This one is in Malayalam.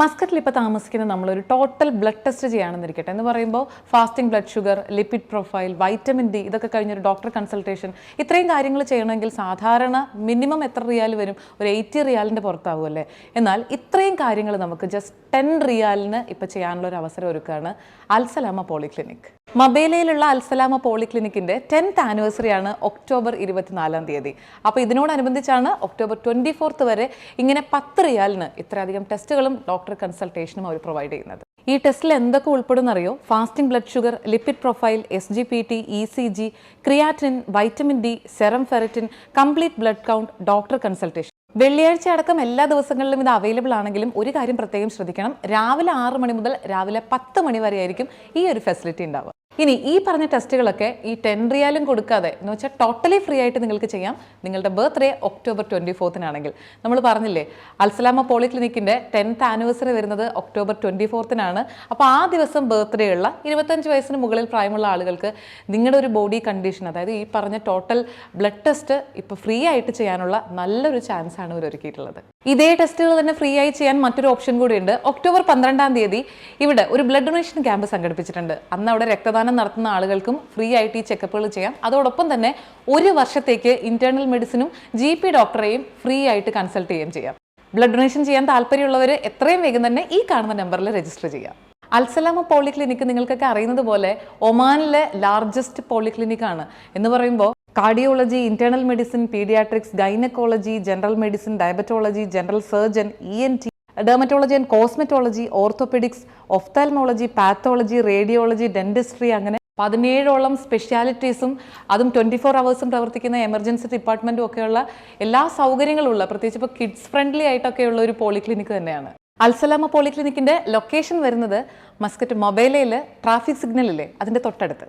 മസ്കറ്റിൽ ഇപ്പോൾ താമസിക്കുന്ന നമ്മളൊരു ടോട്ടൽ ബ്ലഡ് ടെസ്റ്റ് ചെയ്യുകയാണെന്നിരിക്കട്ടെ എന്ന് പറയുമ്പോൾ fasting blood sugar lipid profile vitamin D ഇതൊക്കെ കഴിഞ്ഞൊരു ഡോക്ടർ കൺസൾട്ടേഷൻ ഇത്രയും കാര്യങ്ങൾ ചെയ്യണമെങ്കിൽ സാധാരണ മിനിമം എത്ര റിയാൽ വരും? ഒരു എയ്റ്റി റിയാലിന്റെ പുറത്താവുമല്ലേ എന്നാൽ ഇത്രയും കാര്യങ്ങൾ നമുക്ക് ജസ്റ്റ് ടെൻ റിയാലിന് ഇപ്പോൾ ചെയ്യാനുള്ള ഒരു അവസരം ഒരുക്കുകയാണ് അൽസലാമ പോളിക്ലിനിക്. മബേലയിലുള്ള അൽസലാമ പോളിക്ലിനിക്കിന്റെ ടെൻത്ത് ആനിവേഴ്സറി ആണ് ഒക്ടോബർ ഇരുപത്തിനാലാം തീയതി. അപ്പോൾ ഇതിനോടനുബന്ധിച്ചാണ് ഒക്ടോബർ ട്വന്റി ഫോർത്ത് വരെ ഇങ്ങനെ പത്ത് റിയാലിന് ഇത്രയധികം ടെസ്റ്റുകളും ഡോക്ടർ കൺസൾട്ടേഷനും അവർ പ്രൊവൈഡ് ചെയ്യുന്നത്. ഈ ടെസ്റ്റിൽ എന്തൊക്കെ ഉൾപ്പെടുന്ന അറിയോ fasting blood sugar lipid profile S G P T E C G creatine vitamin D serum ferritin complete blood count doctor consultation. വെള്ളിയാഴ്ച അടക്കം എല്ലാ ദിവസങ്ങളിലും ഇത് അവൈലബിൾ ആണെങ്കിലും ഒരു കാര്യം പ്രത്യേകം ശ്രദ്ധിക്കണം. രാവിലെ ആറ് മണി മുതൽ രാവിലെ പത്ത് മണി വരെ ആയിരിക്കും ഈ ഒരു ഫെസിലിറ്റി ഉണ്ടാവുക. ഇനി ഈ പറഞ്ഞ ടെസ്റ്റുകളൊക്കെ ഈ ടെൻ റിയാലും കൊടുക്കാതെ എന്ന് വെച്ചാൽ ടോട്ടലി ഫ്രീ ആയിട്ട് നിങ്ങൾക്ക് ചെയ്യാം. നിങ്ങളുടെ ബർത്ത്ഡേ ഒക്ടോബർ ട്വന്റി ഫോർത്തിനാണെങ്കിൽ നമ്മൾ പറഞ്ഞില്ലേ അൽസലാമ പോളിക്ലിനിക്കിന്റെ ടെൻത്ത് ആനിവേഴ്സറി വരുന്നത് ഒക്ടോബർ ട്വന്റി ഫോർത്തിനാണ് അപ്പോൾ ആ ദിവസം ബർത്ത്ഡേ ഉള്ള ഇരുപത്തഞ്ച് വയസ്സിന് മുകളിൽ പ്രായമുള്ള ആളുകൾക്ക് നിങ്ങളുടെ ഒരു ബോഡി കണ്ടീഷൻ അതായത് ഈ പറഞ്ഞ ടോട്ടൽ ബ്ലഡ് ടെസ്റ്റ് ഇപ്പോൾ ഫ്രീ ആയിട്ട് ചെയ്യാനുള്ള നല്ലൊരു ചാൻസ് ആണ് ഇവർ ഒരുക്കിയിട്ടുള്ളത്. ഇതേ ടെസ്റ്റുകൾ തന്നെ ഫ്രീ ആയി ചെയ്യാൻ മറ്റൊരു ഓപ്ഷൻ കൂടിയുണ്ട് ഒക്ടോബർ പന്ത്രണ്ടാം തീയതി ഇവിടെ ഒരു ബ്ലഡ് ഡൊണേഷൻ ക്യാമ്പ് സംഘടിപ്പിച്ചിട്ടുണ്ട്. അന്ന് അവിടെ രക്തദാനം നടത്തുന്ന ആളുകൾക്കും ഫ്രീ ആയിട്ട് ഈ ചെക്കപ്പുകൾ ചെയ്യാം. അതോടൊപ്പം തന്നെ ഒരു വർഷത്തേക്ക് ഇന്റേണൽ മെഡിസിനും ജി പി ഡോക്ടറെയും ഫ്രീ ആയിട്ട് കൺസൾട്ട് ചെയ്യുകയും ചെയ്യാം. ബ്ലഡ് ഡൊണേഷൻ ചെയ്യാൻ താല്പര്യമുള്ളവർ എത്രയും വേഗം തന്നെ ഈ കാണുന്ന നമ്പറിൽ രജിസ്റ്റർ ചെയ്യാം. അൽസലാമ പോളിക്ലിനിക്ക് നിങ്ങൾക്കൊക്കെ അറിയുന്നത് പോലെ ഒമാനിലെ ലാർജസ്റ്റ് പോളിക്ലിനിക് ആണ്. എന്ന് പറയുമ്പോൾ cardiology internal medicine paediatrics gynaecology general medicine diabetology general surgeon E N T dermatology and cosmetology orthopaedics ophthalmology pathology radiology dentistry അങ്ങനെ പതിനേഴോളം സ്പെഷ്യാലിറ്റീസും അതും ട്വന്റി ഫോർ അവേഴ്സും പ്രവർത്തിക്കുന്ന എമർജൻസി ഡിപ്പാർട്ട്മെന്റും ഒക്കെയുള്ള എല്ലാ സൗകര്യങ്ങളും ഉള്ള പ്രത്യേകിച്ച് ഇപ്പോൾ കിഡ്സ് ഫ്രണ്ട്ലി ആയിട്ടൊക്കെ ഉള്ള ഒരു പോളിക്ലിനിക്ക് തന്നെയാണ്. അൽസലാമ പോളിക്ലിനിക്കിന്റെ ലൊക്കേഷൻ വരുന്നത് മസ്കറ്റ് മൊബൈലയിൽ ട്രാഫിക് സിഗ്നലില്ലേ അതിന്റെ തൊട്ടടുത്ത്.